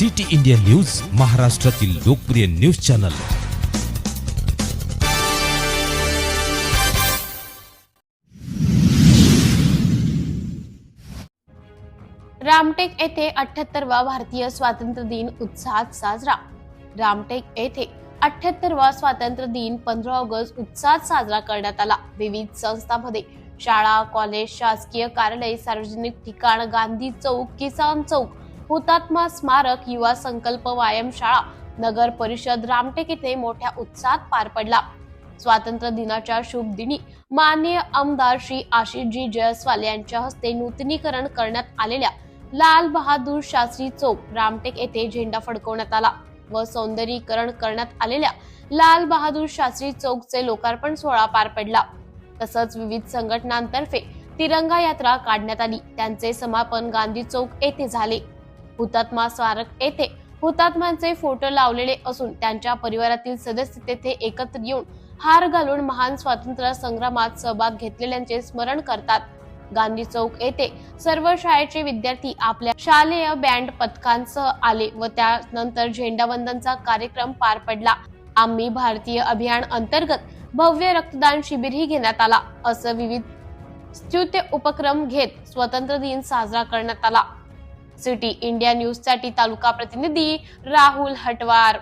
City India news महाराष्ट्रातील लोकप्रिय news channel. Ramtek येथे अठ्याहत्तरवा भारतीय स्वातंत्र्य दिन उत्साहात साजरा. रामटेक येथे अठ्याहत्तरवा स्वातंत्र्य दिन पंधरा ऑगस्ट उत्साहात साजरा करण्यात आला. विविध संस्थांमध्ये शाळा कॉलेज शासकीय कार्यालय सार्वजनिक ठिकाण गांधी चौक किसान चौक हुतात्मा स्मारक युवा संकल्प व्यायामशाळा नगर परिषद रामटेक येथे मोठ्या उत्साहात पार पडला. स्वातंत्र्य दिनाच्या शुभ दिनी माननीय आमदार श्री आशिषजी जयस्वाल यांच्या हस्ते नूतनीकरण करण्यात आलेल्या लाल बहादूर शास्त्री चौक रामटेक येथे झेंडा फडकवण्यात आला व सौंदर्यीकरण करण्यात आलेल्या लाल बहादूर शास्त्री चौकचे लोकार्पण सोहळा पार पडला. तसंच विविध संघटनांतर्फे तिरंगा यात्रा काढण्यात आली. त्यांचे समापन गांधी चौक येथे झाले. हुतात्मा स्मारक येथे हुतात्म्यांचे फोटो लावलेले असून त्यांच्या परिवारातील सदस्य तेथे एकत्र येऊन हार घालून महान स्वातंत्र्य संग्रामात सहभाग घेतलेल्यांचे स्मरण करतात. गांधी चौक येथे सर्व शाळेचे विद्यार्थी आपल्या शालेय बँड पथकांसह आले व त्यानंतर झेंडावंदनचा कार्यक्रम पार पडला. आम्ही भारतीय अभियान अंतर्गत भव्य रक्तदान शिबिरही घेण्यात आला. असं विविध स्तुत्य उपक्रम घेत स्वतंत्र दिन साजरा करण्यात आला. सिटी इंडिया न्यूजसाठी तालुका प्रतिनिधी राहुल हटवार.